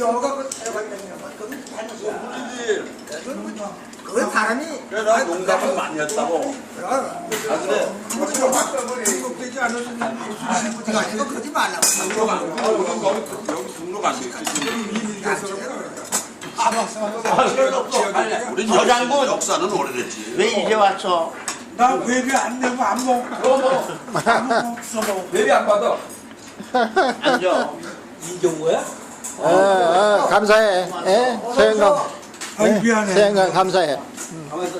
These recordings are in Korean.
여가 그 그건 사람이. 그래 나 농담을 많이 했다고. 그럼. 아 그래? 등록되지 않으면 그러지 말라고. 등록 안 돼. 어, 여기 등록 안 돼. 우리 저장군. 역사는 오래됐지. 왜 이제 왔어? 나 외비 안 내고 안 먹어. 안 먹어. 대비 안 받아. 앉아. 이경우야? 어, 어, 감사해. 예? 서영강. 아이 예? 미안해. 서영강 감사해. 가만있어.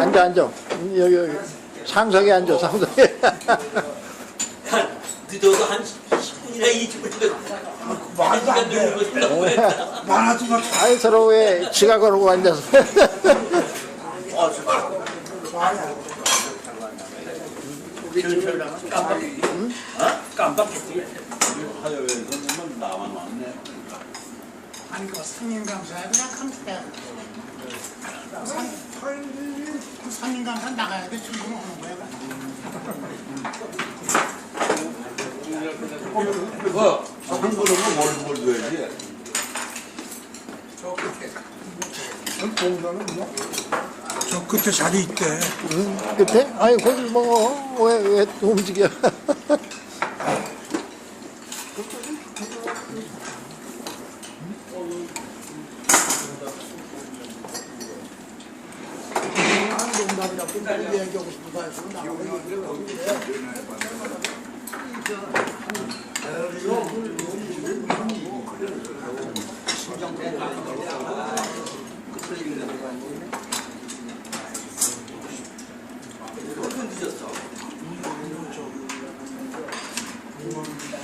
앉아, 앉아. 여기, 여기. 상석에 앉아, 상석에. 늦어도 한 10분이나 20분이나 말도 안 돼. 돼. 많아지면 아이, 서로 왜 지가 그러고 앉아서. 아니 그 상인 감사에 그냥 감사해. 상, 그 상인 감사 나가야 돼 충분히 오는 거야. 그거 한 그릇은 뭘 먹어줘야지. 저 끝에 자리 있대. 응? 끝에? 아니, 고기 먹어. 왜, 왜 움직여?